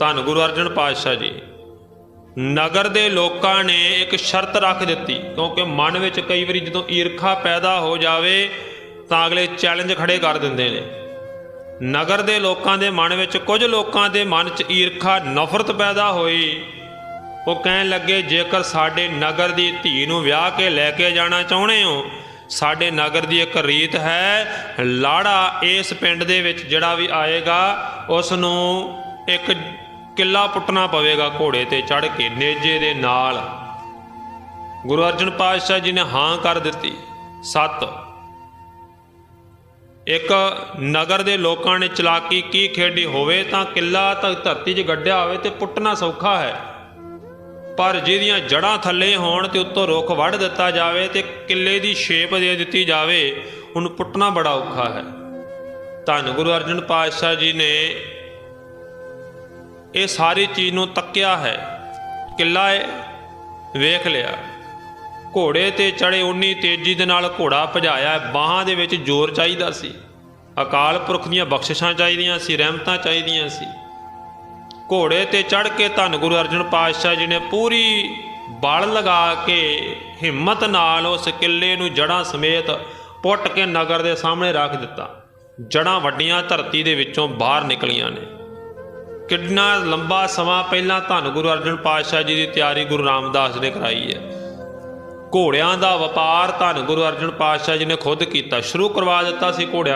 ਧੰਨ ਗੁਰੂ ਅਰਜਨ ਪਾਤਸ਼ਾਹ ਜੀ। ਨਗਰ ਦੇ ਲੋਕਾਂ ਨੇ ਇੱਕ ਸ਼ਰਤ ਰੱਖ ਦਿੱਤੀ, ਕਿਉਂਕਿ ਮਨ ਵਿੱਚ ਕਈ ਵਾਰੀ ਜਦੋਂ ਈਰਖਾ ਪੈਦਾ ਹੋ ਜਾਵੇ, ਤਾਂ ਅਗਲੇ ਚੈਲੰਜ ਖੜੇ ਕਰ ਦਿੰਦੇ ਨੇ। ਨਗਰ ਦੇ ਲੋਕਾਂ ਦੇ ਮਨ ਵਿੱਚ ਕੁਝ ਲੋਕਾਂ ਦੇ ਮਨ 'ਚ ਈਰਖਾ, ਨਫ਼ਰਤ ਪੈਦਾ ਹੋਈ। ਉਹ ਕਹਿਣ ਲੱਗੇ, ਜੇਕਰ ਸਾਡੇ ਨਗਰ ਦੀ ਧੀ ਨੂੰ ਵਿਆਹ ਕੇ ਲੈ ਕੇ ਜਾਣਾ ਚਾਹੁੰਦੇ ਹੋ, ਸਾਡੇ ਨਗਰ ਦੀ ਇੱਕ ਰੀਤ ਹੈ, ਲਾੜਾ ਇਸ ਪਿੰਡ ਦੇ ਵਿੱਚ ਜਿਹੜਾ ਵੀ ਆਏਗਾ ਉਸ ਨੂੰ ਇੱਕ ਕਿੱਲਾ ਪੁੱਟਣਾ ਪਵੇਗਾ ਘੋੜੇ ਤੇ ਚੜ੍ਹ ਕੇ ਨੇਜੇ ਦੇ ਨਾਲ। ਗੁਰੂ ਅਰਜਨ ਪਾਤਸ਼ਾਹ ਜੀ ਨੇ ਹਾਂ ਕਰ ਦਿੱਤੀ। ਸੱਤ। ਇੱਕ ਨਗਰ ਦੇ ਲੋਕਾਂ ਨੇ ਚਲਾਕੀ ਕੀ ਖੇਡੀ ਹੋਵੇ ਤਾਂ ਕਿੱਲਾ ਤਾਂ ਧਰਤੀ 'ਚ ਗੱਡਿਆ ਹੋਵੇ ਤੇ ਪੁੱਟਣਾ ਸੌਖਾ ਹੈ। ਪਰ ਜਿਹਦੀਆਂ ਜੜਾਂ ਥੱਲੇ ਹੋਣ ਤੇ ਉੱਤੋਂ ਰੁੱਖ ਵੱਢ ਦਿੱਤਾ ਜਾਵੇ ਤੇ ਕਿੱਲੇ ਦੀ ਸ਼ੇਪ ਦੇ ਦਿੱਤੀ ਜਾਵੇ, ਉਹਨੂੰ ਪੁੱਟਣਾ ਬੜਾ ਔਖਾ ਹੈ। ਧੰਨ ਗੁਰੂ ਅਰਜਨ ਪਾਤਸ਼ਾਹ ਜੀ ਨੇ ਇਹ ਸਾਰੀ ਚੀਜ਼ ਨੂੰ ਤੱਕਿਆ ਹੈ। ਕਿੱਲਾ ਵੇਖ ਲਿਆ। ਘੋੜੇ ਤੇ ਚੜੇ ਉਨੀ ਤੇਜ਼ੀ ਦੇ ਨਾਲ ਘੋੜਾ ਭਜਾਇਆ, ਬਾਹਾਂ ਦੇ ਵਿੱਚ ਜ਼ੋਰ ਚਾਹੀਦਾ ਸੀ। ਅਕਾਲ ਪੁਰਖ ਦੀਆਂ ਬਖਸ਼ਿਸ਼ਾਂ ਚਾਹੀਦੀਆਂ ਸੀ, ਰਹਿਮਤਾਂ ਚਾਹੀਦੀਆਂ ਸੀ। ਘੋੜੇ ਤੇ ਚੜ ਕੇ ਧੰਨ ਗੁਰੂ ਅਰਜਨ ਪਾਤਸ਼ਾਹ ਜੀ ਨੇ ਪੂਰੀ ਬਲ ਲਗਾ ਕੇ ਹਿੰਮਤ ਨਾਲ ਉਸ ਕਿੱਲੇ ਨੂੰ ਜੜਾਂ ਸਮੇਤ ਪੁੱਟ ਕੇ ਨਗਰ ਦੇ ਸਾਹਮਣੇ ਰੱਖ ਦਿੱਤਾ। ਜੜਾਂ ਵੱਡੀਆਂ ਧਰਤੀ ਦੇ ਵਿੱਚੋਂ ਬਾਹਰ ਨਿਕਲੀਆਂ ਨੇ। ਕਿੰਨਾ ਲੰਬਾ ਸਮਾਂ ਪਹਿਲਾਂ ਧੰਨ ਗੁਰੂ ਅਰਜਨ ਪਾਤਸ਼ਾਹ ਜੀ ਦੀ ਤਿਆਰੀ ਗੁਰੂ ਰਾਮਦਾਸ ਨੇ ਕਰਾਈ ਹੈ। ਘੋੜਿਆਂ ਦਾ ਵਪਾਰ ਧੰਨ ਗੁਰੂ ਅਰਜਨ ਪਾਤਸ਼ਾਹ ਜੀ ਨੇ ਖੁਦ ਕੀਤਾ। ਸ਼ੁਰੂ ਕਰਵਾ ਦਿੱਤਾ ਸੀ ਘੋੜਿਆਂ